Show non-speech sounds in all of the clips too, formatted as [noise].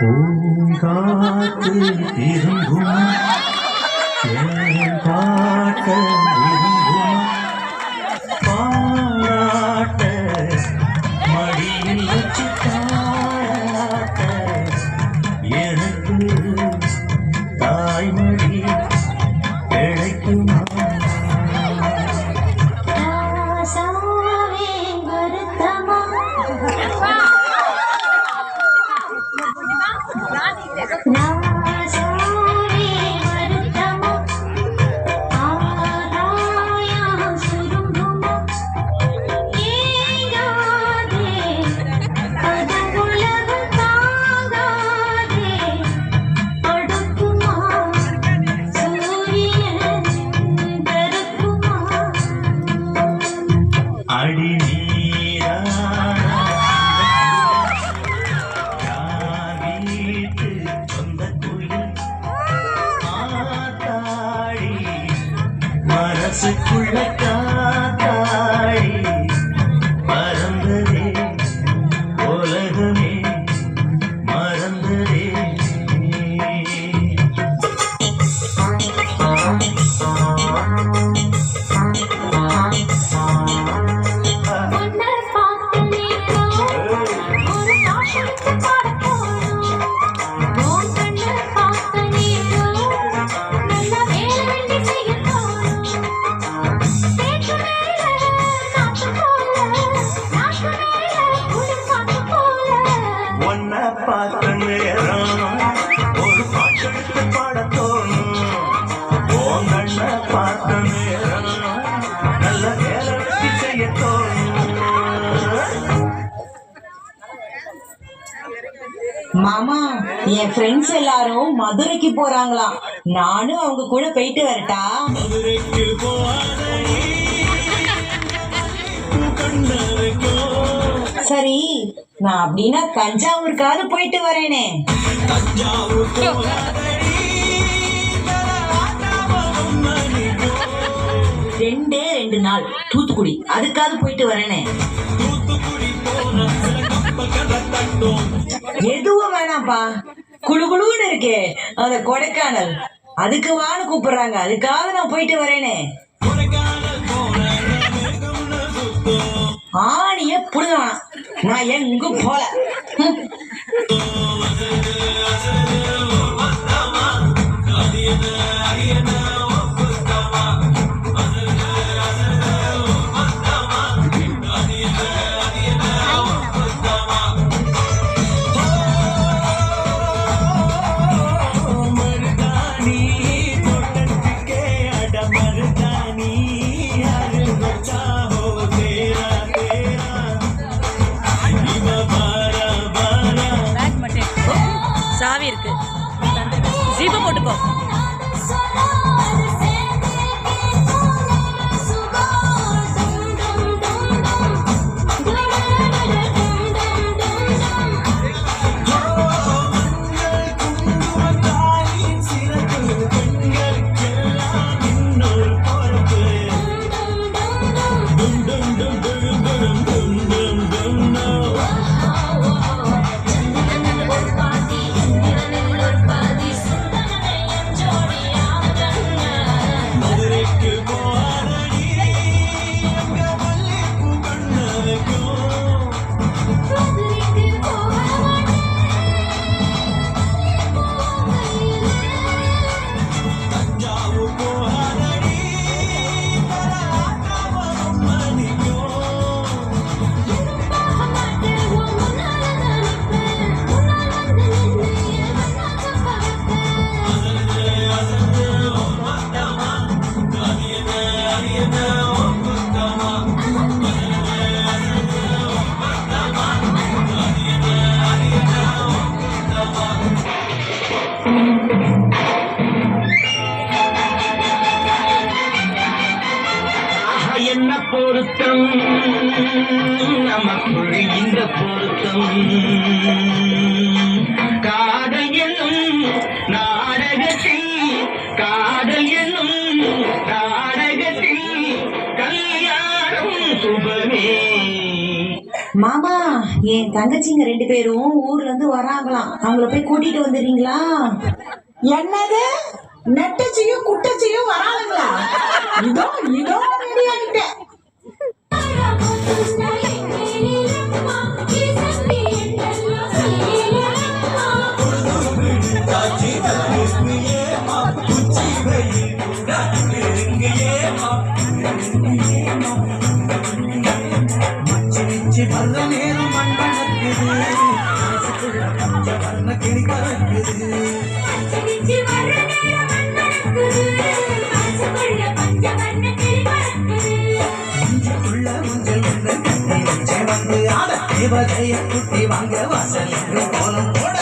பூங்காற்று திரும்பும் பாட்ட விரும்புமா பாராட்ட மடியில் வச்சு தாராட்ட எனக்கு தாய்மொழி ஆடின மாமா என் ஃப்ரெண்ட்ஸ் எல்லாரும் மதுரைக்கு போறாங்களாம் நானும் அவங்க கூட போயிட்டு வரட்டா? மதுரைக்கு சரி நான் அப்படின்னா தஞ்சாவூருக்காவது போயிட்டு வரேனே. ரெண்டே ரெண்டு நாள் தூத்துக்குடி. அதுக்காவது போயிட்டு வரேனே. எதுவும் வேணாம்ப்பா. குளு குளுன்னு இருக்கே. அந்த கொடைக்கானல். அதுக்கு வான்னு கூப்பிடுறாங்க. அதுக்காக நான் போயிட்டு வரேனே. ஆணிய புடுங்கலாம். நான் எங்கும் போல. Yeah. என்ன பொருத்தம்? நமக்குள் இந்த பொருத்தம். மாமா என் தங்கச்சிங்க ரெண்டு பேரும் ஊர்ல இருந்து வராங்களாம். அவங்கள போய் கூட்டிட்டு வந்துடுறீங்களா? என்னது? நெட்டச்சியும் குட்டச்சியும் வராங்களா இதோ இதோ ரெடி ஆகிட்டேன் பார்த்த நேரம் மண் வளர்க்குது மனசுக்குள்ள வந்த வர்ண கிளி பறக்குது தேவதைய குட்டி வாங்க வாசல் கோலம் போட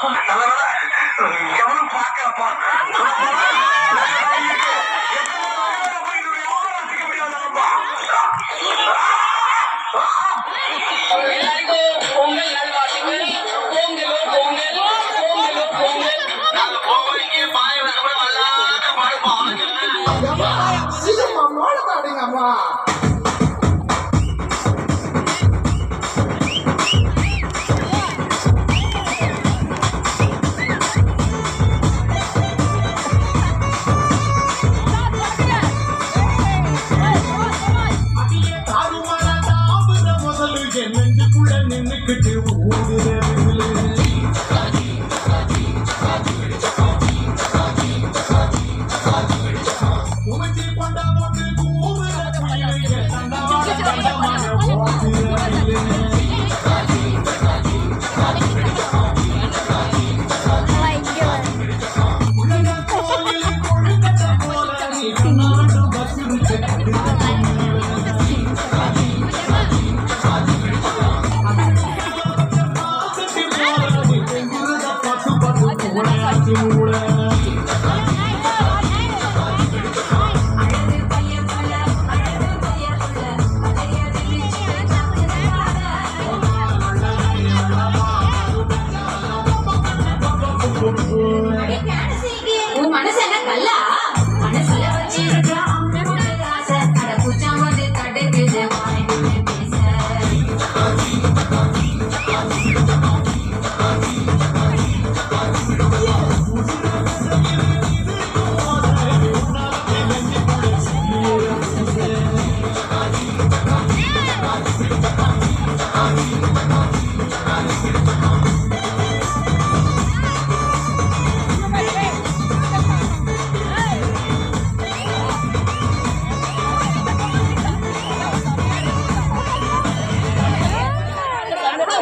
[laughs] எவரும் பார்க்கலப்பா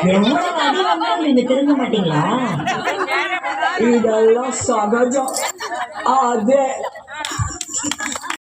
நீங்க திரும்ப மாட்டீங்களா? இதெல்லாம் சகஜம். அதே